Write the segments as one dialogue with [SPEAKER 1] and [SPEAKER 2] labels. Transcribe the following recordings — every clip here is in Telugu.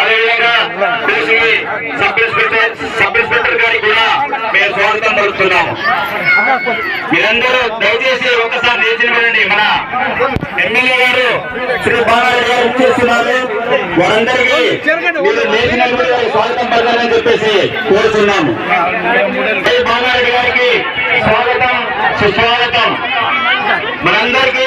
[SPEAKER 1] అదేవిధంగా సబ్ ఇన్స్పెక్టర్ సబ్ ఇన్స్పెక్టర్ గారికి కూడా మేము స్వాగతం పలుకుతున్నాము మీరందరూ దయచేసి ఒకసారి నిలిచినటువంటి మన ఎమ్మెల్యే గారు శ్రీ బాలాజీ గారు చేస్తున్నారు వారందరికీ మీరు స్వాగతం పలకాలని చెప్పేసి కోరుతున్నాము శ్రీ బాలాజీ గారికి స్వాగతం సుస్వాగతం. మనందరికీ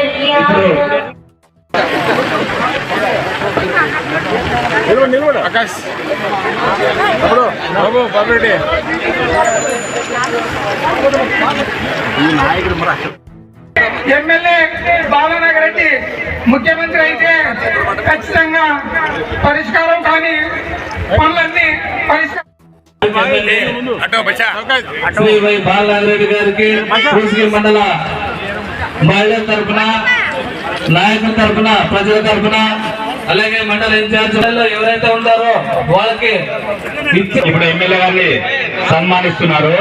[SPEAKER 2] ఇప్పుడు
[SPEAKER 3] ఆకాష్ బాబు బాబు బాబురెడ్డి
[SPEAKER 4] ఎమ్మెల్యే బాలనగర్ రెడ్డి ముఖ్యమంత్రి అయితే ఖచ్చితంగా పరిష్కారం కానీ పనులన్నీ పరిష్కారం
[SPEAKER 2] వై బాలనాగరెడ్డి గారికి మండల మహిళల తరఫున నాయకుల తరఫున ప్రజల తరఫున అలాగే మండల ఇన్ఛార్జ్ ఎవరైతే ఉన్నారో వాళ్ళకి
[SPEAKER 1] ఇప్పుడు ఎమ్మెల్యే గారిని సన్మానిస్తున్నారు.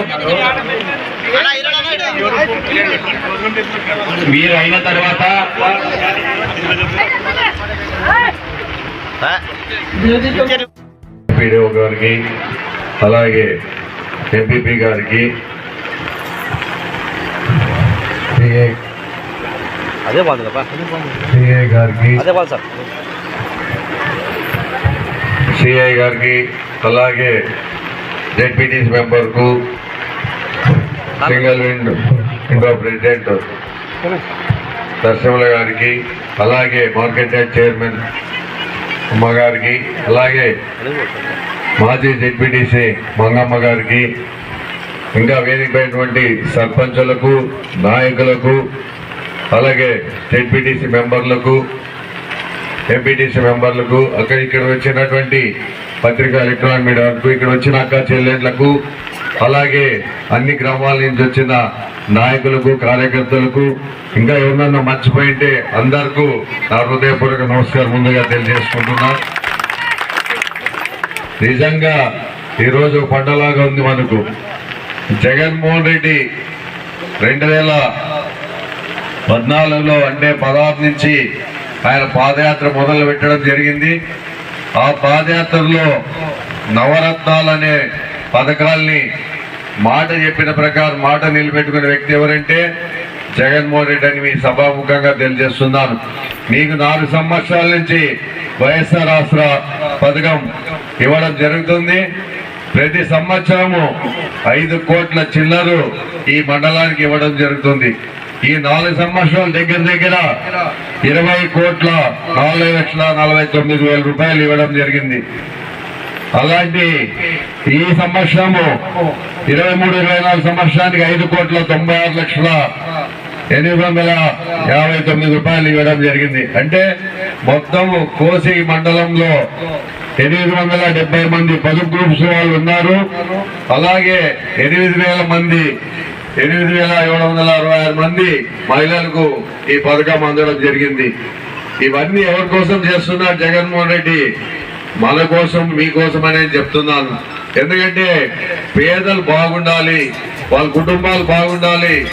[SPEAKER 1] వీరు అయిన తర్వాత
[SPEAKER 5] పీడీఓ గారికి అలాగే ఎంపీపీ గారికి
[SPEAKER 6] అదే బాగుంది
[SPEAKER 5] గారికి
[SPEAKER 6] అదే బాగుంది సార్.
[SPEAKER 5] సిఐ గారికి అలాగే జెడ్పీటీసీ మెంబర్కు సింగిల్ విండో విండో ప్రెసిడెంట్ నరసింహల గారికి అలాగే మార్కెట్ యార్డ్ చైర్మన్ అమ్మ గారికి అలాగే మాజీ జెడ్పీటీసీ మంగమ్మ గారికి ఇంకా వేదికైనటువంటి సర్పంచులకు నాయకులకు అలాగే జెడ్పీటీసీ మెంబర్లకు ఎంపీటీసీ మెంబర్లకు అక్కడ ఇక్కడ వచ్చినటువంటి పత్రికా ఎలక్ట్రానిక్ మీడియాకు ఇక్కడ వచ్చిన అక్క చెల్లెళ్ళకు అలాగే అన్ని గ్రామాల నుంచి వచ్చిన నాయకులకు కార్యకర్తలకు ఇంకా ఎవరన్నా మర్చిపోయింటే అందరికీ నా హృదయపూర్వక నమస్కారం ముందుగా తెలియజేసుకుంటున్నా. నిజంగా ఈరోజు పండలాగా ఉంది మనకు. జగన్మోహన్ రెడ్డి రెండు వేల పద్నాలుగులో అంటే పదహారు నుంచి ఆయన పాదయాత్ర మొదలు పెట్టడం జరిగింది. ఆ పాదయాత్రలో నవరత్నాలు అనే పథకాల్ని మాట చెప్పిన ప్రకారం మాట నిలబెట్టుకునే వ్యక్తి ఎవరంటే జగన్మోహన్ రెడ్డి అని మీ సభాముఖంగా తెలియజేస్తున్నాను. మీకు నాలుగు సంవత్సరాల నుంచి వైఎస్ఆర్ ఆసరా పథకం ఇవ్వడం జరుగుతుంది. ప్రతి సంవత్సరము ఐదు కోట్ల చిల్లరు ఈ మండలానికి ఇవ్వడం జరుగుతుంది. ఈ నాలుగు సంవత్సరాలు దగ్గర దగ్గర ఇరవై కోట్ల నాలుగు లక్షల నలభై తొమ్మిది వేల రూపాయలు ఇవ్వడం జరిగింది. అలాంటి ఈ సంవత్సరము ఇరవై మూడు ఇరవై నాలుగు సంవత్సరానికి ఐదు కోట్ల తొంభై ఆరు లక్షల ఎనిమిది వందల యాభై తొమ్మిది రూపాయలు ఇవ్వడం జరిగింది. అంటే మొత్తం కోసి మండలంలో ఎనిమిది వందల డెబ్బై మంది పొదుపు గ్రూప్స్ వాళ్ళు ఉన్నారు. అలాగే ఎనిమిది వేల మంది ఎనిమిది వేల ఏడు వందల అరవై ఆరు మంది మహిళలకు ఈ పథకం అందడం జరిగింది. ఇవన్నీ ఎవరి కోసం చేస్తున్నారు జగన్మోహన్ రెడ్డి? మన కోసం మీకోసం అనే చెప్తున్నాను. ఎందుకంటే పేదలు బాగుండాలి వాళ్ళ కుటుంబాలు బాగుండాలి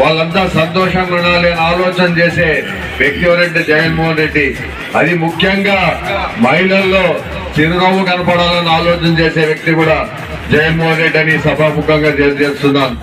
[SPEAKER 5] వాళ్ళంతా సంతోషంగా ఉండాలి అని ఆలోచన చేసే వ్యక్తి ఎవరంటే జగన్మోహన్ రెడ్డి. అది ముఖ్యంగా మహిళల్లో చిరునవ్వు కనపడాలని ఆలోచన చేసే వ్యక్తి కూడా జగన్మోహన్ రెడ్డి అని సభాముఖంగా తెలియజేస్తున్నాను.